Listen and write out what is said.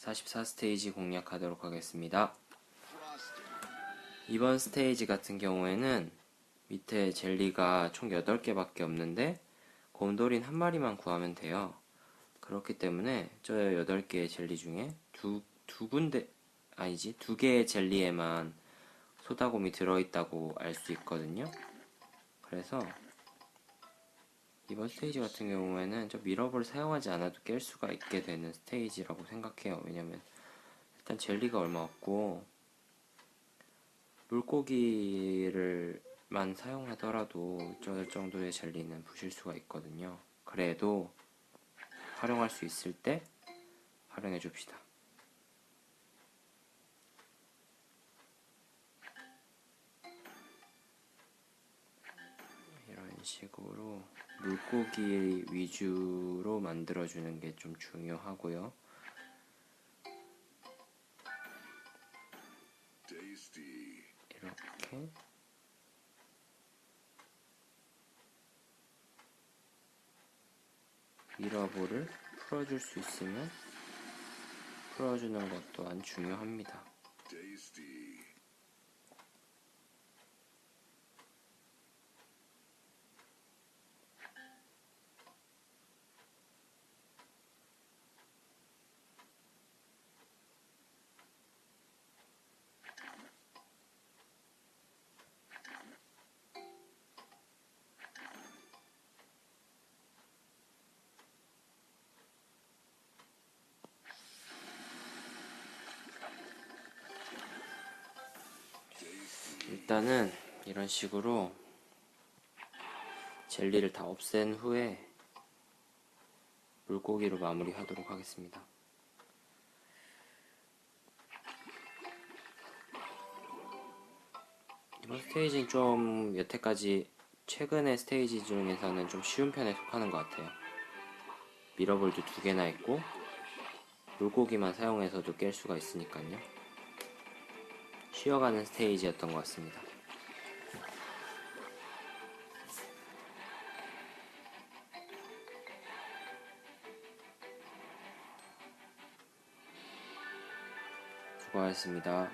44스테이지 공략하도록 하겠습니다. 이번 스테이지 같은 경우에는 밑에 젤리가 총 8개밖에 없는데 곰돌인 한 마리만 구하면 돼요. 그렇기 때문에 저 8개의 젤리 중에 두, 두 군데, 아니지, 두 개의 젤리에만 소다곰이 들어있다고 알 수 있거든요. 그래서 이번 스테이지 같은 경우에는 저 미러볼 사용하지 않아도 깰 수가 있게 되는 스테이지라고 생각해요. 왜냐면 일단 젤리가 얼마 없고 물고기를만 사용하더라도 저 정도의 젤리는 부실 수가 있거든요. 그래도 활용할 수 있을 때 활용해 줍시다. 식으로 물고기 위주로 만들어주는 게 좀 중요하고요. 이렇게 미러볼을 풀어줄 수 있으면 풀어주는 것 또한 중요합니다. 일단은 이런 식으로 젤리를 다 없앤 후에 물고기로 마무리하도록 하겠습니다. 이번 스테이지는 좀 여태까지 최근의 스테이지 중에서는 좀 쉬운 편에 속하는 것 같아요. 미러볼도 두 개나 있고 물고기만 사용해서도 깰 수가 있으니까요. 쉬어가는 스테이지였던 것 같습니다. 수고하셨습니다.